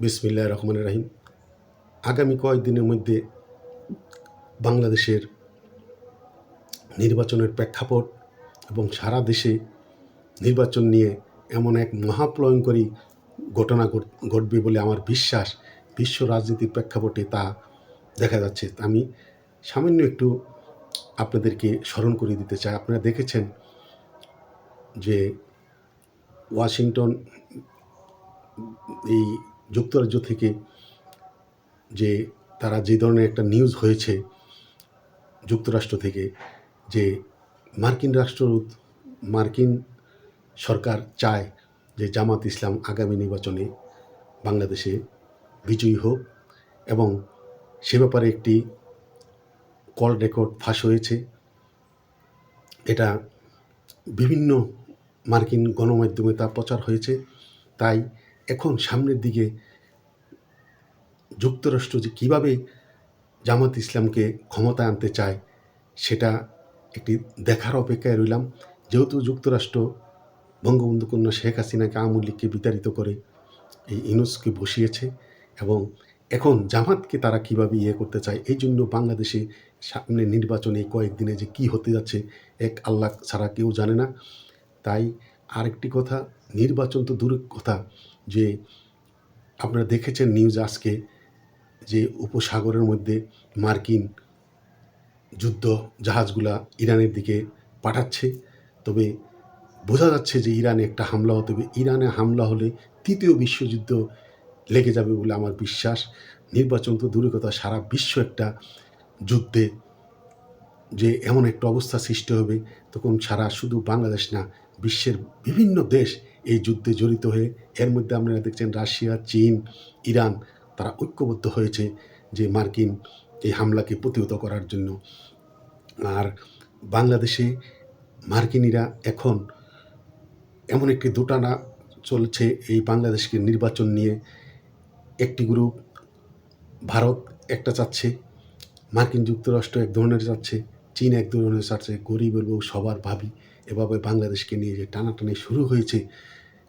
বিসমিল্লাহ রহমান রাহিম। আগামী কয়েকদিনের মধ্যে বাংলাদেশের নির্বাচনের প্রেক্ষাপট এবং সারা দেশে নির্বাচন নিয়ে এমন এক মহাপ্লয়ঙ্করী ঘটনা ঘট- ঘটবে বলে আমার বিশ্বাস বিশ্ব রাজনীতির প্রেক্ষাপটে তা দেখা যাচ্ছে। আমি সামান্য একটু আপনাদেরকে স্মরণ করে দিতে চাই। আপনারা দেখেছেন যে ওয়াশিংটন এই যুক্তরাজ্য থেকে যে তারা যে ধরনের একটা নিউজ হয়েছে যুক্তরাষ্ট্র থেকে যে মার্কিন রাষ্ট্রদূত মার্কিন সরকার চায় যে জামাত ইসলাম আগামী নির্বাচনে বাংলাদেশে বিজয়ী হোক এবং সে ব্যাপারে একটি কল রেকর্ড ফাঁস হয়েছে। এটা বিভিন্ন মার্কিন গণমাধ্যমে তা প্রচার হয়েছে। তাই এখন সামনের দিকে যুক্তরাষ্ট্র যে কীভাবে জামাত ইসলামকে ক্ষমতায় আনতে চায়, সেটা একটি দেখার অপেক্ষায় রইলাম। যেহেতু যুক্তরাষ্ট্র বঙ্গবন্ধু কন্যা শেখ হাসিনাকে আওয়ামী লীগকে বিতাড়িত করে এই ইনুসকে বসিয়েছে এবং এখন জামাতকে তারা কীভাবে ইয়ে করতে চায়, এই জন্য বাংলাদেশে সামনে নির্বাচনে কয়েকদিনে যে কি হতে যাচ্ছে, এক আল্লাহ ছাড়া কেউ জানে না। তাই আরেকটি কথা, নির্বাচন তো দূরের কথা, যে আপনারা দেখেছেন নিউজ আজকে যে উপসাগরের মধ্যে মার্কিন যুদ্ধ জাহাজগুলা ইরানের দিকে পাঠাচ্ছে। তবে বোঝা যাচ্ছে যে ইরানে একটা হামলা হতে হবে। ইরানে হামলা হলে তৃতীয় বিশ্বযুদ্ধ লেগে যাবে বলে আমার বিশ্বাস। নির্বাচন তো দূরের কথা, সারা বিশ্ব একটা যুদ্ধে যে এমন একটা অবস্থা সৃষ্টি হবে, তখন সারা শুধু বাংলাদেশ না বিশ্বের বিভিন্ন দেশ এই যুদ্ধে জড়িত হয়ে, এর মধ্যে আপনারা দেখছেন রাশিয়া, চীন, ইরান, তারা ঐক্যবদ্ধ হয়েছে যে মার্কিন এই হামলাকে প্রতিহত করার জন্য। আর বাংলাদেশে মার্কিনিরা এখন এমন একটি দোটানা চলছে এই বাংলাদেশকে নির্বাচন নিয়ে। একটি গ্রুপ ভারত, একটা চাচ্ছে। মার্কিন যুক্তরাষ্ট্র এক ধরনের চাচ্ছে, চীন এক ধরনের চাচ্ছে, গরিব এবং সবার ভাবি। এভাবে বাংলাদেশকে নিয়ে যে টানাটানি শুরু হয়েছে,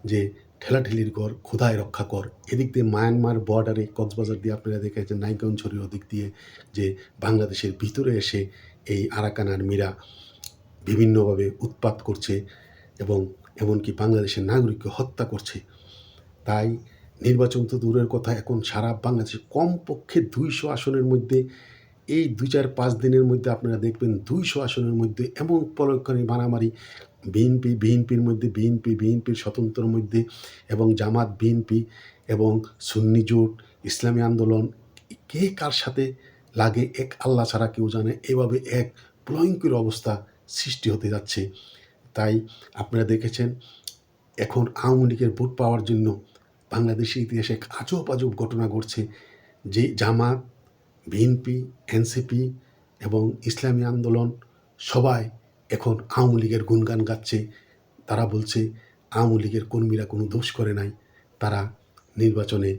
যে ঠেলাঠেলির ঘর খোদায় রক্ষা কর, এদিক দিয়ে মায়ানমার বর্ডারে কক্সবাজার দিয়ে আপনারা দেখেছেন নাইগঞ্জরির ওদিক দিয়ে যে বাংলাদেশের ভিতরে এসে এই আরাকান আর্মিরা বিভিন্নভাবে উৎপাত করছে এবং এমনকি বাংলাদেশের নাগরিককে হত্যা করছে। তাই নির্বাচন তো দূরের কথা, এখন সারা বাংলাদেশে কমপক্ষে দুইশো আসনের মধ্যে এই দুই চার পাঁচ দিনের মধ্যে আপনারা দেখবেন দুইশো আসনের মধ্যে এমন পরক্ষণে মারামারি বিএনপি বিএনপির মধ্যে বিএনপি বিএনপির স্বতন্ত্রের মধ্যে এবং জামাত বিএনপি এবং সুন্নি জোট, ইসলামী আন্দোলন, কে কার সাথে লাগে, এক আল্লাহ ছাড়া কেউ জানে, এভাবে এক ভয়ঙ্কর অবস্থা সৃষ্টি হতে যাচ্ছে। তাই আপনারা দেখেছেন, এখন আওয়ামী লীগের ভোট পাওয়ার জন্য বাংলাদেশের ইতিহাসে এক আজব আজব ঘটনা ঘটছে যে জামাত বিএনপি, এনসিপি এবং ইসলামী আন্দোলন সবাই এখন আওয়ামী লীগের গুণগান গাচ্ছে। তারা বলছে, আওয়ামী লীগের কর্মীরা কোনো দোষ করে নাই। তারা নির্বাচনে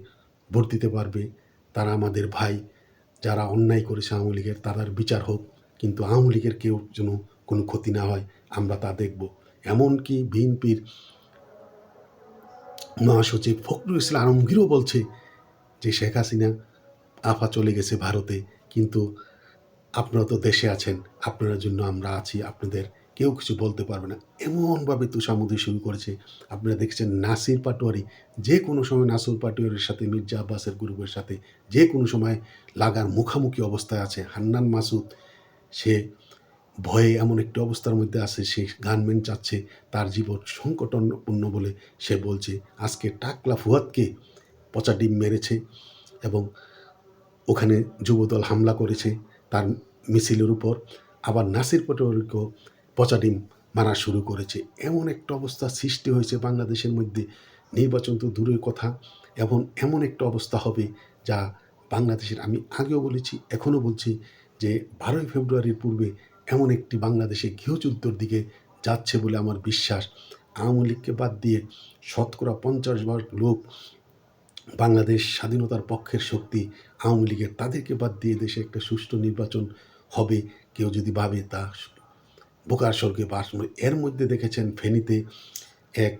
ভোট দিতে পারবে। তারা আমাদের ভাই, যারা অন্যায় করেছে আওয়ামী লীগের, তাদের বিচার হোক। কিন্তু আওয়ামী লীগের কেউ যেন কোনো ক্ষতি না হয়, আমরা তা দেখব। এমনকি বিএনপির মহাসচিব ফখরুল ইসলাম আলমগীরও বলছে যে, শেখ হাসিনা আফা চলে গেছে ভারতে, কিন্তু আপনারা তো দেশে আছেন, আপনার জন্য আমরা আছি, আপনাদের কেউ কিছু বলতে পারবে না। এমনভাবে তুষামুদি শুরু করেছে। আপনারা দেখছেন নাসির পাটোয়ারি, যে কোনো সময় নাসির পাটোয়ারির সাথে, মির্জা আব্বাসের গ্রুপের সাথে, যে কোনো সময় লাগার মুখামুখি অবস্থায় আছে। হান্নান মাসুদ, সে ভয়ে এমন একটি অবস্থার মধ্যে আছে, সে গানম্যান চাচ্ছে, তার জীবন সংকটপূর্ণ বলে সে বলছে। আজকে টাকলা ফুয়াদকে পচা ডিম মেরেছে এবং ওখানে যুবদল হামলা করেছে তার মিছিলের উপর। আবার নাসির পটোয়ারিকেও পচা ডিম মারা শুরু করেছে। এমন একটা অবস্থা সৃষ্টি হয়েছে বাংলাদেশের মধ্যে। নির্বাচন তো দূরের কথা। এবং এমন একটা অবস্থা হবে যা বাংলাদেশের, আমি আগেও বলেছি, এখনও বলছি যে বারোই ফেব্রুয়ারির পূর্বে এমন একটি বাংলাদেশে গৃহযুদ্ধর দিকে যাচ্ছে বলে আমার বিশ্বাস। আওয়ামী লীগকে বাদ দিয়ে শতকরা পঞ্চাশ ভাগ লোক বাংলাদেশ স্বাধীনতার পক্ষের শক্তি আওয়ামী লীগের তাদেরকে বাদ দিয়ে দেশে একটা সুষ্ঠু নির্বাচন হবে, কেউ যদি ভাবে তা বোকার স্বর্গে বাস। এর মধ্যে দেখেছেন ফেনীতে এক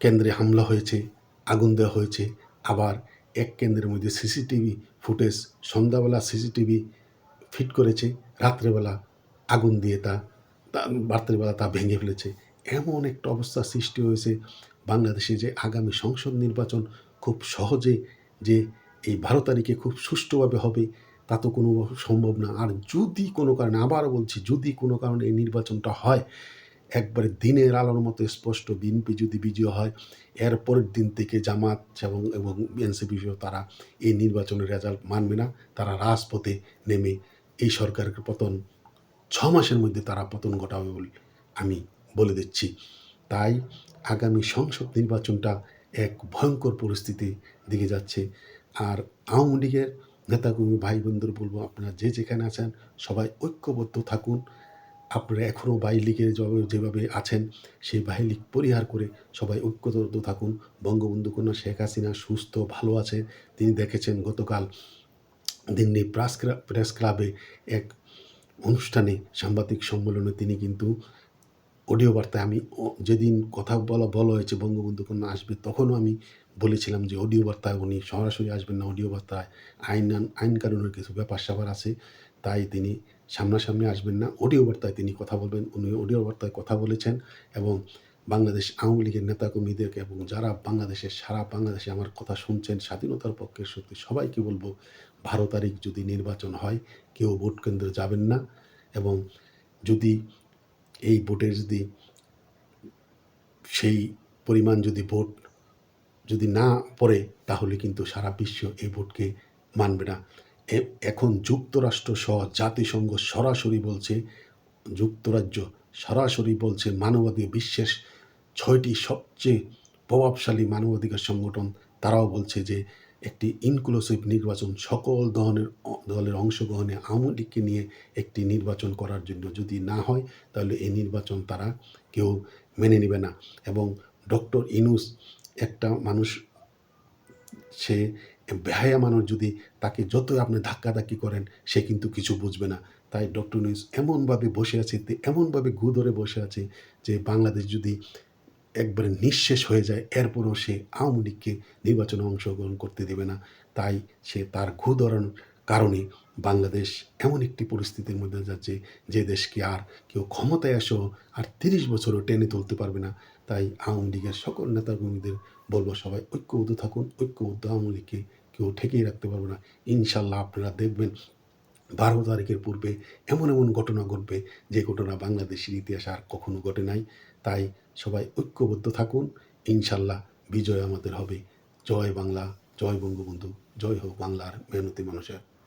কেন্দ্রে হামলা হয়েছে, আগুন দেওয়া হয়েছে, আবার এক কেন্দ্রের মধ্যে সিসিটিভি ফুটেজ সন্ধ্যাবেলা সিসিটিভি ফিট করেছে, রাত্রেবেলা আগুন দিয়ে তা- রাত্রেবেলা তা ভেঙে ফেলেছে এমন একটা অবস্থা সৃষ্টি হয়েছে বাংলাদেশে যে আগামী সংসদ নির্বাচন খুব সহজে যে এই বারো তারিখে খুব সুষ্ঠুভাবে হবে, তা তো কোনো সম্ভব না। আর যদি কোনো কারণে, আবারও বলছি, যদি কোনো কারণে এই নির্বাচনটা হয়, একবারে দিনের আলোর মতো স্পষ্ট বিএনপি যদি বিজয় হয়, এর পরের দিন থেকে জামাত এবং এবং এনসিপি তারা এই নির্বাচনের রেজাল্ট মানবে না। তারা রাজপথে নেমে এই সরকারের পতন ছ মাসের মধ্যে তারা পতন ঘটাবে বলে আমি বলে দিচ্ছি। তাই আগামী সংসদ নির্বাচনটা এক ভয়ঙ্কর পরিস্থিতির দিকে যাচ্ছে। আর আওয়ামী লীগের নেতাকর্মী ভাই বোনদের বলব, আপনারা যে যেখানে আছেন, সবাই ঐক্যবদ্ধ থাকুন। আপনারা এখনও বাই লীগের যেভাবে আছেন, সেই বাই লীগ পরিহার করে সবাই ঐক্যবদ্ধ থাকুন। বঙ্গবন্ধু কন্যা শেখ হাসিনা সুস্থ, ভালো আছে। তিনি দেখেছেন গতকাল দিল্লি প্রেস ক্লাবে এক অনুষ্ঠানে সাংবাদিক সম্মেলনে তিনি কিন্তু অডিও বার্তায় আমি যেদিন কথা বলা বলা হয়েছে বঙ্গবন্ধু কন্যা আসবে, তখনও আমি বলেছিলাম যে অডিও বার্তায় উনি সরাসরি আসবেন না, অডিও বার্তায় আইন আইন কানুনের কিছু ব্যাপার স্যাপার আছে, তাই তিনি সামনাসামনি আসবেন না। অডিও বার্তায় তিনি কথা বলবেন, উনি অডিও বার্তায় কথা বলেছেন এবং বাংলাদেশ আওয়ামী লীগের নেতাকর্মীদেরকে এবং যারা বাংলাদেশের, সারা বাংলাদেশে আমার কথা শুনছেন, স্বাধীনতার পক্ষের শক্তি, সবাইকে বলব বারো তারিখ যদি নির্বাচন হয়, কেউ ভোট কেন্দ্রে যাবেন না এবং যদি এই ভোটের যদি সেই পরিমাণ যদি ভোট যদি না পড়ে, তাহলে কিন্তু সারা বিশ্ব এই ভোটকে মানবে না। এখন যুক্তরাষ্ট্র সহ জাতিসংঘ সরাসরি বলছে, যুক্তরাজ্য সরাসরি বলছে মানবাধিকার বিশ্বের ছয়টি সবচেয়ে প্রভাবশালী মানবাধিকার সংগঠন, তারাও বলছে যে একটি ইনক্লুসিভ নির্বাচন সকল দলের দলের অংশগ্রহণে আওয়ামী লীগকে নিয়ে একটি নির্বাচন করার জন্য যদি না হয়, তাহলে এই নির্বাচন তারা কেউ মেনে নেবে না। এবং ডক্টর ইনুস একটা মানুষ, সে বেহায়া মানুষ যদি তাকে যতই আপনি ধাক্কাধাক্কি করেন, সে কিন্তু কিছু বুঝবে না। তাই ডক্টর নিউজ এমনভাবে বসে আছে এমনভাবে গু ধরে বসে আছে যে বাংলাদেশ যদি একবারে নিঃশেষ হয়ে যায়, এরপরও সে আওয়ামী লীগকে নির্বাচনে অংশগ্রহণ করতে দেবে না। তাই সে তার ঘু ধরার কারণে বাংলাদেশ এমন একটি পরিস্থিতির মধ্যে যাচ্ছে যে দেশকে আর কেউ ক্ষমতায় আসো আর তিরিশ বছরও টেনে তুলতে পারবে না। তাই আওয়ামী লীগের সকল নেতাকর্মীদের বলব সবাই ঐক্যবদ্ধ থাকুন, ঐক্যবদ্ধ আওয়ামী লীগকে কেউ ঠেকিয়ে রাখতে পারবে না। ইনশাল্লাহ আপনারা দেখবেন, বারো তারিখের পূর্বে এমন এমন ঘটনা ঘটবে যে ঘটনা বাংলাদেশের ইতিহাসে আর কখনো ঘটে নাই। তাই সবাই ঐক্যবদ্ধ থাকুন ইনশাল্লাহ বিজয় আমাদের হবে। জয় বাংলা, জয় বঙ্গবন্ধু, জয় হোক বাংলার মেহনতি মানুষের।